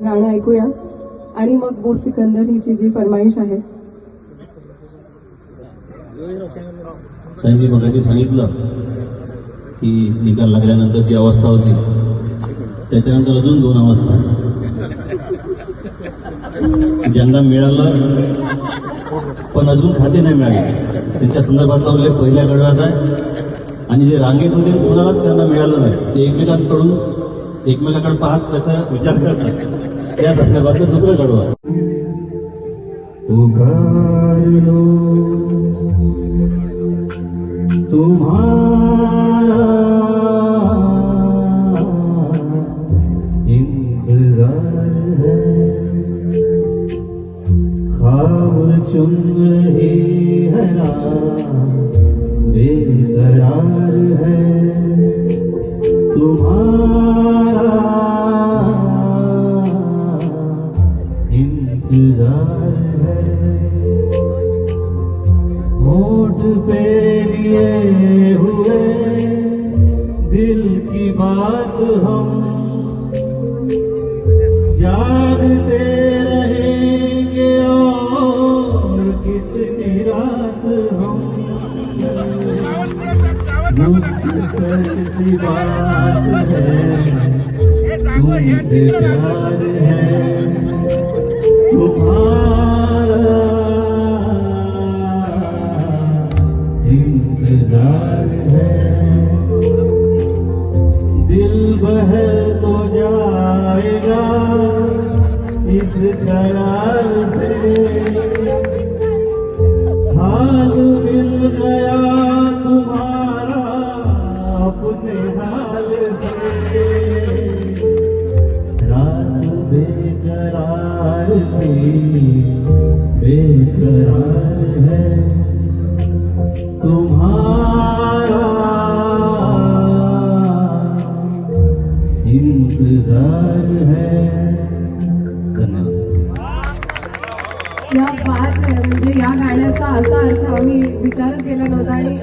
गाणं ऐकूया. आणि मग बो सिकंदर हिची जी फरमाईश आहे. त्यांनी मगाशी सांगितलं की निकाल लागल्यानंतर जी अवस्था होती त्याच्यानंतर अजून दोन अवस्था. ज्यांना मिळालं पण अजून खाते नाही मिळाले. त्याच्या संदर्भातला उल्लेख पहिल्या गडव्यात आहे. आणि जे रांगेत होते कोणालाच त्यांना मिळालं नाही ते एकमेकांकडून एकमेकाकडे पाहत त्याचा विचार करतात त्या संदर्भातलं दुसरं गडवं आहे. तुम्हारा चुन है। है होठ लिए हुए दिल की बात हम जागते रहेंगे और कितनी रात हम सी बात है तुमसे है से हाल मिल गया तुम्हारा अपने हाल से रात है तुम्हारा इंतज़ार है। आहे म्हणजे या गाण्याचा असा अर्थ आम्ही विचारच केला नव्हता आणि